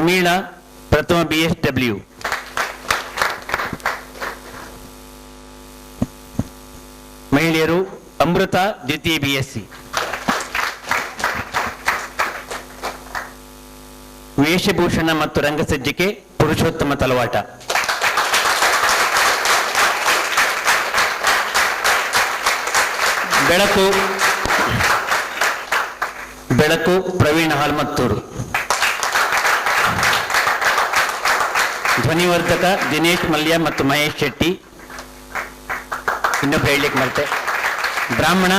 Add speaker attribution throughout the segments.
Speaker 1: ಪ್ರಮೀಳಾ ಪ್ರಥಮ B S W ಮಹಿಳೆಯರು ಅಮೃತ, ದ್ವಿತೀಯ ಬಿ ಎಸ್ ಸಿ ವೇಷಭೂಷಣ ಮತ್ತು ರಂಗಸಜ್ಜಿಕೆ ಪುರುಷೋತ್ತಮ ತಲವಾಟ. ಬೆಳಕು ಬೆಳಕು ಪ್ರವೀಣ ಹಾಲ್ಮತ್ತೂರು. ಧ್ವನಿವರ್ಧಕ ದಿನೇಶ್ ಮಲ್ಯ ಮತ್ತು ಮಹೇಶ್ ಶೆಟ್ಟಿ. ಇನ್ನೊಬ್ಬ ಹೇಳಲಿಕ್ಕೆ ಮತ್ತೆ ಬ್ರಾಹ್ಮಣ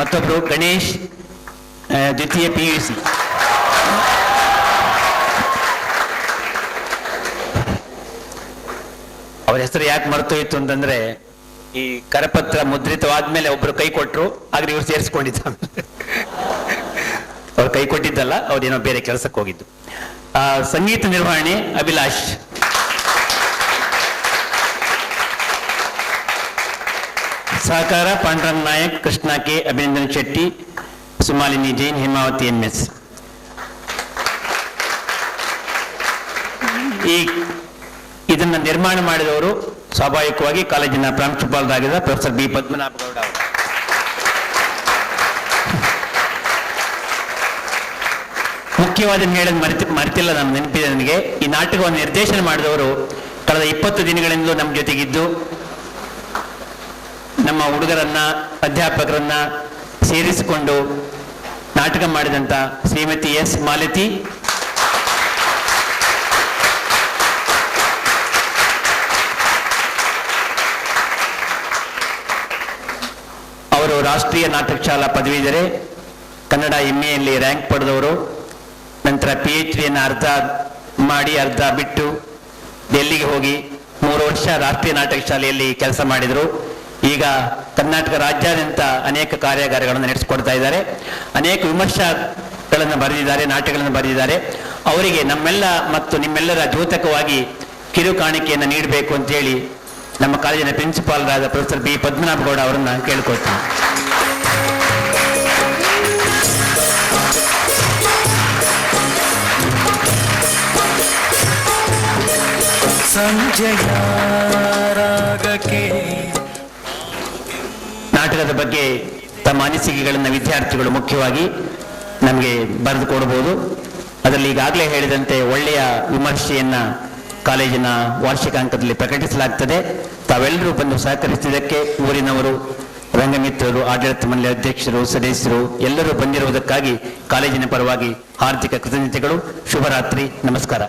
Speaker 1: ಮತ್ತೊಬ್ಬರು ಗಣೇಶ್ ದ್ವಿತೀಯ ಪಿ ಯು ಸಿ ಅವ್ರ ಹೆಸರು ಯಾಕೆ ಮರ್ತೋಯ್ತು ಅಂತಂದ್ರೆ, ಈ ಕರಪತ್ರ ಮುದ್ರಿತವಾದ್ಮೇಲೆ ಒಬ್ರು ಕೈ ಕೊಟ್ರು, ಆದ್ರೆ ಇವ್ರು ಸೇರಿಸ್ಕೊಂಡಿದ್ದ ಅವ್ರು ಕೈ ಕೊಟ್ಟಿದ್ದಲ್ಲ ಅವ್ರೇನೋ ಬೇರೆ ಕೆಲಸಕ್ಕೆ ಹೋಗಿದ್ದು. ಸಂಗೀತ ನಿರ್ವಹಣೆ ಅಭಿಲಾಷ್. ಸಹಕಾರ, Pandurang Nayak, Krishna K. Abhinandan Shetty, Sumalini Jain, Hemavathi M S. ಈ ಇದನ್ನ ನಿರ್ಮಾಣ ಮಾಡಿದವರು ಸ್ವಾಭಾವಿಕವಾಗಿ ಕಾಲೇಜಿನ ಪ್ರಾಂಶುಪಾಲರಾಗಿದ್ದ ಪ್ರೊಫೆಸರ್ ಬಿ. ಪದ್ಮನಾಭ ಗೌಡ ಮುಖ್ಯವಾದ ಹೇಳೋದು ಮರೆತಿ, ಮರೆತಿಲ್ಲ ನಮ್ಮ ನೆನಪಿದೆ ನನಗೆ. ಈ ನಾಟಕವನ್ನು ನಿರ್ದೇಶನ ಮಾಡಿದವರು ಕಳೆದ ಇಪ್ಪತ್ತು ದಿನಗಳಿಂದಲೂ ನಮ್ಮ ಜೊತೆಗಿದ್ದು. ನಮ್ಮ ಹುಡುಗರನ್ನ, ಅಧ್ಯಾಪಕರನ್ನ ಸೇರಿಸಿಕೊಂಡು ನಾಟಕ ಮಾಡಿದಂತ ಶ್ರೀಮತಿ ಎಸ್ ಮಾಲತಿ. ಅವರು ರಾಷ್ಟ್ರೀಯ ನಾಟಕ ಶಾಲಾ ಪದವೀಧರೆ, ಕನ್ನಡ ಎಮ್ಮೆಯಲ್ಲಿ ರ್ಯಾಂಕ್ ಪಡೆದವರು. ನಂತರ ಪಿ ಎಚ್ ಡಿಯನ್ನು ಅರ್ಧ ಮಾಡಿ, ಅರ್ಧ ಬಿಟ್ಟು, ಡೆಲ್ಲಿಗೆ ಹೋಗಿ ಮೂರು ವರ್ಷ ರಾಷ್ಟ್ರೀಯ ನಾಟಕ ಶಾಲೆಯಲ್ಲಿ ಕೆಲಸ ಮಾಡಿದರು. ಈಗ ಕರ್ನಾಟಕ ರಾಜ್ಯಾದ್ಯಂತ ಅನೇಕ ಕಾರ್ಯಾಗಾರಗಳನ್ನು ನಡೆಸಿಕೊಡ್ತಾ ಇದ್ದಾರೆ. ಅನೇಕ ವಿಮರ್ಶೆಗಳನ್ನು ಬರೆದಿದ್ದಾರೆ, ನಾಟಕಗಳನ್ನು ಬರೆದಿದ್ದಾರೆ. ಅವರಿಗೆ ನಮ್ಮೆಲ್ಲ ಮತ್ತು ನಿಮ್ಮೆಲ್ಲರ ದ್ಯೋತಕವಾಗಿ ಕಿರು ಕಾಣಿಕೆಯನ್ನು ನೀಡಬೇಕು ಅಂತೇಳಿ ನಮ್ಮ ಕಾಲೇಜಿನ ಪ್ರಿನ್ಸಿಪಾಲ್ರಾದ ಪ್ರೊಫೆಸರ್ ಬಿ. ಪದ್ಮನಾಭ ಗೌಡ ಅವರನ್ನ ಕೇಳ್ಕೊಳ್ತೀನಿ.
Speaker 2: ಸಂಜಯ ರಾಗಕ್ಕೆ
Speaker 1: ನಾಟಕದ ಬಗ್ಗೆ ತಮ್ಮ ಅನಿಸಿಕೆಗಳನ್ನು ವಿದ್ಯಾರ್ಥಿಗಳು ಮುಖ್ಯವಾಗಿ ನಮಗೆ ಬರೆದು ಕೊಡಬಹುದು ಅದರಲ್ಲಿ ಈಗಾಗಲೇ ಹೇಳಿದಂತೆ ಒಳ್ಳೆಯ ವಿಮರ್ಶೆಯನ್ನ ಕಾಲೇಜಿನ ವಾರ್ಷಿಕಾಂಕದಲ್ಲಿ ಪ್ರಕಟಿಸಲಾಗ್ತದೆ. ತಾವೆಲ್ಲರೂ ಬಂದು ಸಹಕರಿಸಿದ್ದಕ್ಕೆ ಊರಿನವರು, ರಂಗಮಿತ್ರರು, ಆಡಳಿತ ಮಂಡಳಿ ಅಧ್ಯಕ್ಷರು, ಸದಸ್ಯರು ಎಲ್ಲರೂ ಬಂದಿರುವುದಕ್ಕಾಗಿ ಕಾಲೇಜಿನ ಪರವಾಗಿ ಹಾರ್ದಿಕ ಕೃತಜ್ಞತೆಗಳು. ಶುಭರಾತ್ರಿ, ನಮಸ್ಕಾರ.